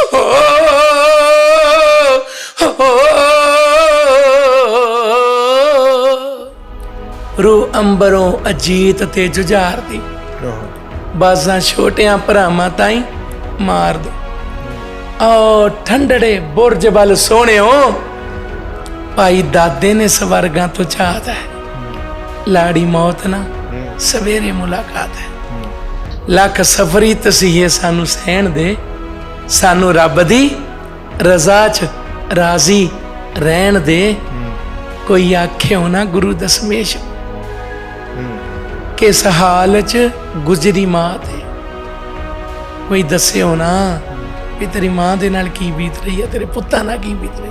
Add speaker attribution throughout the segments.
Speaker 1: ਰੂ ਅੰਬਰੋਂ ਅਜੀਤ ਤੇ ਜੁਝਾਰ ਦੀ। ਬਾਜ਼ਾਂ ਛੋਟਿਆਂ ਭਰਾਵਾਂ ਤਾਈ ਮਾਰ ਦੇ। ਓ ਠੰਡੜੇ ਬੁਰਜ ਵੱਲ ਸੋਹਣਿਓ ਭਾਈ ਦਾਦੇ ਨੇ ਸਵਰਗਾਂ ਤੋਂ ਚਾਹਤ ਹੈ। ਲਾੜੀ ਮੌਤ ਨਾ ਸਵੇਰੇ ਮੁਲਾਕਾਤ ਹੈ। ਲੱਖ ਸਫਰੀ ਤਸੀਹੇ ਸਾਨੂੰ ਸਹਿਣ ਦੇ। ਸਾਨੂੰ ਰੱਬ ਦੀ ਰਜ਼ਾ 'ਚ ਰਾਜ਼ੀ ਰਹਿਣ ਦੇ ਕੋਈ ਆਖਿਓ ਨਾ ਗੁਰੂ ਦਸਮੇਸ਼। ਕਿਸ ਹਾਲ 'ਚ ਗੁਜਰੀ ਮਾਂ ਤੇ? ਕੋਈ ਦੱਸਿਓ ਨਾ ਵੀ ਤੇਰੀ ਮਾਂ ਦੇ ਨਾਲ ਕੀ ਬੀਤ ਰਹੀ ਹੈ, ਤੇਰੇ ਪੁੱਤਾਂ ਨਾਲ ਕੀ ਬੀਤ ਰਹੀ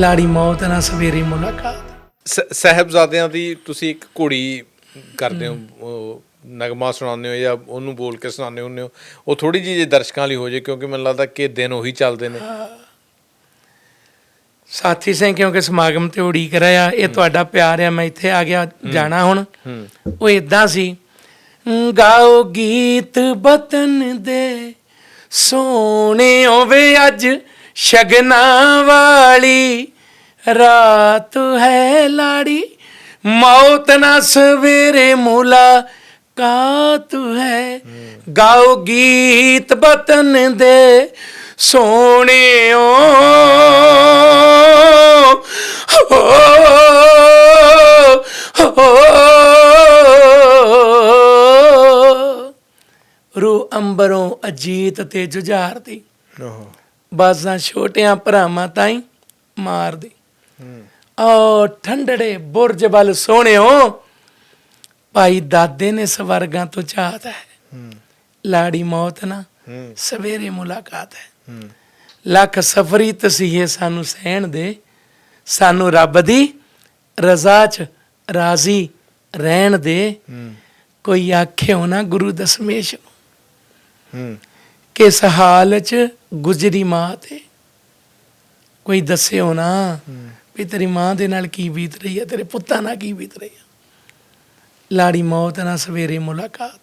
Speaker 1: ਲਾੜੀ ਮੌਤ ਨਾਲ ਸਵੇਰੇ ਮੁਲਾਕਾਤ।
Speaker 2: ਸ- ਸਾਹਿਬਜ਼ਾਦਿਆਂ ਦੀ ਤੁਸੀਂ ਇੱਕ ਘੋੜੀ ਕਰਦੇ ਹੋ ਨਗਮਾ ਸੁਣਾਉਂਦੇ ਹੋ ਜਾਂ ਉਹਨੂੰ ਬੋਲ ਕੇ ਸੁਣਾਉਂਦੇ ਹੁੰਦੇ ਹੋ ਉਹ ਥੋੜੀ ਜਿਹੀ ਜੇ ਦਰਸ਼ਕਾਂ ਲਈ ਹੋ ਜੇ ਕਿਉਂਕਿ ਮੈਨੂੰ ਲੱਗਦਾ ਕਿ ਦਿਨ ਉਹੀ ਚੱਲਦੇ ਨੇ।
Speaker 1: ਸਾਥੀ ਸਿੰਘ ਕਿਉਂਕਿ ਸਮਾਗਮ ਤੇ ਉਡੀਕ ਰਿਹਾ ਇਹ ਤੁਹਾਡਾ ਪਿਆਰ ਆ ਮੈਂ ਇੱਥੇ ਆ ਗਿਆ ਜਾਣਾ ਹੁਣ। ਉਹ ਇਦਾਂ ਸੀ ਗਾਓ ਗੀਤ ਬਤਨ ਦੇ ਸੋਹਣਿਓ ਵੇ ਅੱਜ ਸ਼ਗਨਾ ਵਾਲੀ। ਰਾਤ ਹੈ ਲਾੜੀ ਮੌਤ ਨਾ ਸਵੇਰੇ ਮੁਲਾਕਾਤ ਹੈ। ਗਾਓ ਗੀਤ ਬਤਨ ਦੇ ਸੋਹਣਿਓ। ਰੂ ਅੰਬਰੋਂ ਅਜੀਤ ਤੇ ਜੁਝਾਰ ਦੀ। ਬਾਜ਼ਾਂ ਛੋਟਿਆਂ ਭਰਾਵਾਂ ਤਾਈ ਮਾਰ ਦੀ। ਓ ਠੰਡੜੇ ਬੁਰਜ ਵੱਲ ਸੋਹਣਿਓ। ਭਾਈ ਦਾਦੇ ਨੇ ਸਵਰਗਾਂ ਤੋਂ ਚਾਹਤ ਹੈ। ਲਾੜੀ ਮੌਤ ਨਾ ਸਵੇਰੇ ਮੁਲਾਕਾਤ ਹੈ। ਲੱਖ ਸਫਰੀ ਤਸੀਹੇ ਸਾਨੂੰ ਸਹਿਣ ਦੇ ਸਾਨੂੰ ਰੱਬ ਦੀ ਰਜ਼ਾ 'ਚ ਰਾਜ਼ੀ ਰਹਿਣ ਦੇ। ਕੋਈ ਆਖਿਓ ਨਾ ਗੁਰੂ ਦਸਮੇਸ਼
Speaker 2: ਹੂੰ।
Speaker 1: ਕਿਸ ਹਾਲ 'ਚ ਗੁਜਰੀ ਮਾਂ ਤੇ। ਕੋਈ ਦੱਸਿਓ ਨਾ ਵੀ ਤੇਰੀ ਮਾਂ ਦੇ ਨਾਲ ਕੀ ਬੀਤ ਰਹੀ ਹੈ ਤੇਰੇ ਪੁੱਤਾਂ ਨਾਲ ਕੀ ਬੀਤ ਰਹੀ ਹੈ। ਲਾੜੀ ਮੌਤ ਨਾਲ ਸਵੇਰੇ ਮੁਲਾਕਾਤ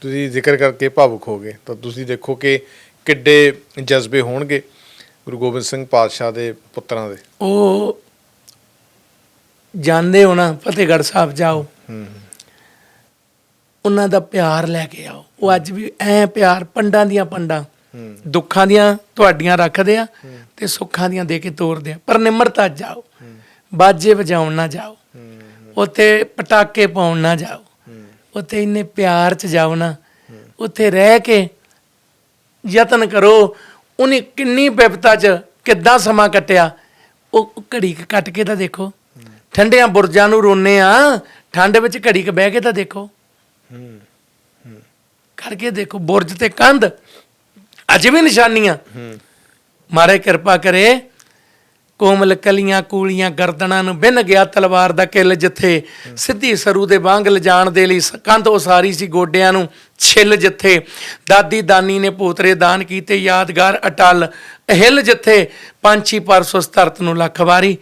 Speaker 2: ਤੁਸੀਂ ਜ਼ਿਕਰ ਕਰਕੇ ਭਾਵੁਕ ਹੋ ਗਏ ਤਾਂ ਤੁਸੀਂ ਦੇਖੋ ਕਿ ਕਿੱਡੇ ਜਜ਼ਬੇ ਹੋਣਗੇ ਗੁਰੂ ਗੋਬਿੰਦ ਸਿੰਘ ਪਾਤਸ਼ਾਹ ਦੇ ਪੁੱਤਰਾਂ ਦੇ।
Speaker 1: ਉਹ ਜਾਂਦੇ ਹੋ ਨਾ ਫਤਿਹਗੜ੍ਹ ਸਾਹਿਬ ਜਾਓ।
Speaker 2: ਹੂੰ।
Speaker 1: ਉਹਨਾਂ ਦਾ ਪਿਆਰ ਲੈ ਕੇ ਆਓ। ਉਹ ਅੱਜ ਵੀ ਐ ਪਿਆਰ ਪੰਡਾਂ ਦੀਆਂ ਪੰਡਾਂ। ਦੁੱਖਾਂ ਦੀਆਂ ਤੁਹਾਡੀਆਂ ਰੱਖਦੇ ਆ ਤੇ ਸੁੱਖਾਂ ਦੀਆਂ ਦੇ ਕੇ ਤੋਰਦੇ ਆ। ਪਰ ਨਿਮਰਤਾ ਜਾਓ। ਬਾਜੇ ਵਜਾਉਣ ਨਾ ਜਾਓ। ਉੱਥੇ ਪਟਾਕੇ ਪਾਉਣ ਨਾ ਜਾਓ। ਉੱਥੇ ਇੰਨੇ ਪਿਆਰ 'ਚ ਜਾਓ ਨਾ। ਉੱਥੇ ਰਹਿ ਕੇ ਯਤਨ ਕਰੋ। ਉਹਨੇ ਕਿੰਨੀ ਬਿਪਤਾ 'ਚ ਕਿੱਦਾਂ ਸਮਾਂ ਕੱਟਿਆ? ਉਹ ਘੜੀ ਕੱਟ ਕੇ ਤਾਂ ਦੇਖੋ। ਠੰਡਿਆਂ ਬੁਰਜਾਂ ਨੂੰ ਰੋਨੇ ਆ। ਠੰਡ ਵਿੱਚ ਘੜੀ ਕ ਬਹਿ ਕੇ ਤਾਂ ਦੇਖੋ। ਕਰਕੇ ਦੇਖੋ ਬੁਰਜ ਤੇ ਕੰਧ। ਅਜੇ ਵੀ ਨਿਸ਼ਾਨੀਆਂ। ਮਾਰੇ ਕਿਰਪਾ ਕਰੇ। ਕੋਮਲ ਕਲੀਆਂ ਕੂਲੀਆਂ ਗਰਦਨਾਂ ਨੂੰ ਬਿਨ ਗਿਆ ਤਲਵਾਰ ਦਾ ਕਿੱਲ ਜਿੱਥੇ ਸਿੱਧੀ ਸਰੂ ਦੇ ਵਾਂਗ ਲਿਜਾਣ ਦੇ ਲਈ ਸ- ਕੰਧ ਉਸਾਰੀ ਸੀ ਗੋਡਿਆਂ ਨੂੰ ਛਿੱਲ ਜਿੱਥੇ। ਦਾਦੀ ਦਾਨੀ ਨੇ ਪੋਤਰੇ ਦਾਨ ਕੀਤੇ, ਯਾਦਗਾਰ ਅਟਲ ਹਿੱਲ ਜਿੱਥੇ। ਪੰਛੀ ਪਰਸ ਉਸ ਧਰਤ ਨੂੰ ਲੱਖ ਵਾਰੀ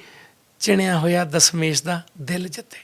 Speaker 1: ਚਿਣਿਆ ਹੋਇਆ ਦਸਮੇਸ਼ ਦਾ ਦਿਲ ਜਿੱਥੇ।